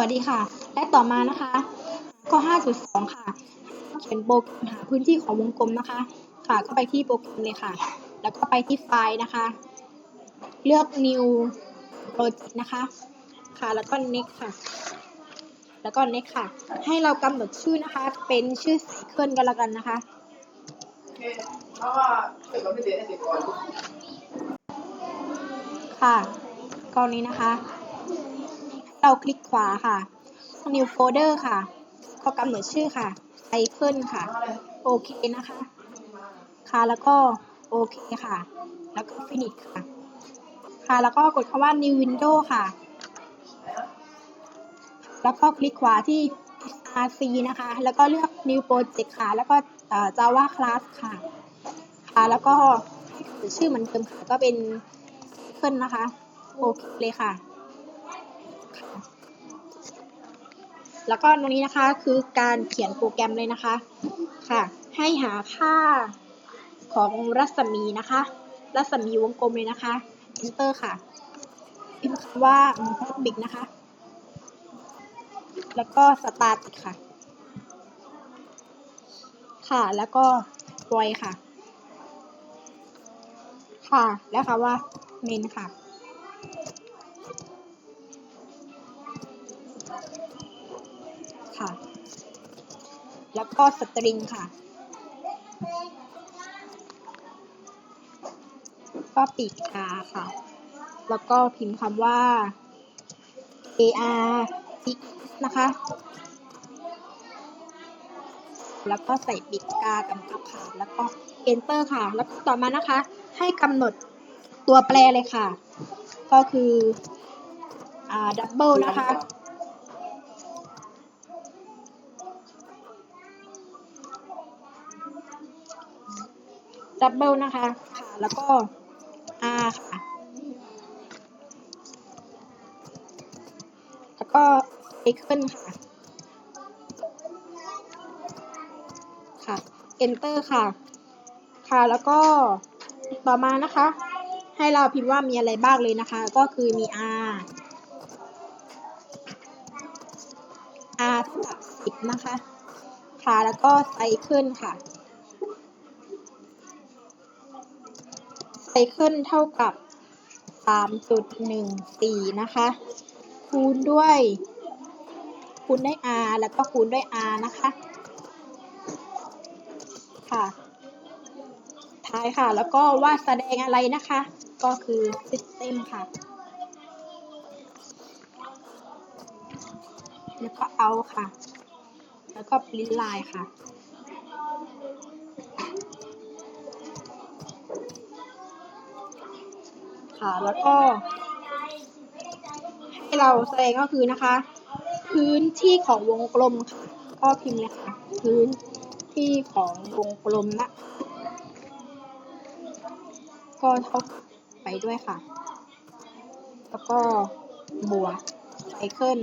วัสดีค่ะ และต่อมานะคะ ข้อ 5.2 ค่ะเขียนโปรแกรมหาพื้นที่ของวงกลมนะคะ ค่ะก็ไปที่โปรแกรมเลยค่ะ แล้วก็ไปที่ไฟล์นะคะ เลือก new project นะคะ ค่ะ แล้วก็ next ค่ะ แล้วก็ next ค่ะ ให้เรากำหนดชื่อนะคะ เป็นชื่อไซเคิลกันแล้วกันนะคะเพราะว่าเกิดเราไม่เรียนให้เสร็จก่อนค่ะกรณีนะคะ เราคลิกขวาค่ะ new folder ค่ะก็กำหนดชื่อค่ะ cycle ค่ะ โอเคนะคะ ค่ะแล้วก็โอเคค่ะ แล้วก็ finish ค่ะ ค่ะแล้วก็กดคำว่า new window ค่ะ แล้วก็คลิกขวาที่ RC นะคะ แล้วก็เลือก new project ค่ะ แล้วก็ Java class ค่ะ ค่ะ แล้วก็ชื่อเหมือนเดิมค่ะ ก็เป็นขึ้นนะคะ โอเคเลยค่ะ แล้วก็ตรงนี้นะคะคือการเขียนโปรแกรมเลยนะคะค่ะ ให้หาค่าของรัศมีนะคะ รัศมีวงกลมเลยนะคะ enter ค่ะพิมพ์คำว่า public นะคะ แล้วก็ start ค่ะ ค่ะแล้วก็ void ค่ะ ค่ะแล้วค่ะว่า main ค่ะ แล้วก็สตริงค่ะ ก็ปีกกาค่ะ แล้วก็พิมพ์คำว่า ar x นะคะ แล้วก็ใส่ปีกกากำกับค่ะ แล้วก็ enter ค่ะ แล้วต่อมานะคะ ให้กำหนดตัวแปรเลยค่ะ ก็คือ อ่า double นะคะ ดับเบิลนะคะค่ะแล้วก็ R ค่ะ แล้วก็ cycle ค่ะ ค่ะ enter ค่ะ ค่ะ แล้วก็ต่อมานะคะ ให้เราพิมพ์ว่ามีอะไรบ้างเลยนะคะ ก็คือมี R R เท่ากับ10นะคะ ค่ะ แล้วก็ cycle ค่ะ ซเคิลเท่ากับ 3.14 นะคะ คูณด้วย คูณด้วย r แล้วก็คูณด้วย r นะคะ ค่ะ ท้ายค่ะ แล้วก็ว่าแสดงอะไรนะคะ ก็คือ system ค่ะ แล้วก็เอาค่ะ แล้วก็ print line ค่ะ ค่ะ แล้วก็ให้เราแสดงก็คือนะคะ พื้นที่ของวงกลมค่ะก็พิมพ์เลยค่ะ พื้นที่ของวงกลมนะก็เท่าไปด้วยค่ะ แล้วก็บวกไซเคิล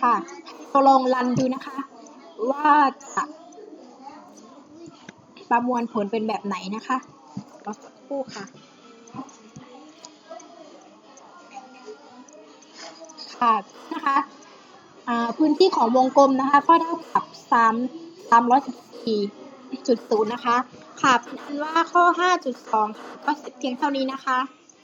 ค่ะเราลองรันดูนะคะ ว่าจะประมวลผลเป็นแบบไหนนะคะ ครู่ค่ะ ค่ะนะคะอ่าพื้นที่ของวงกลมนะคะก็เท่ากับ3 314.0 นะคะ ค่ะเป็นว่าข้อ 5.2 ก็เสร็จเพียงเท่านี้นะคะ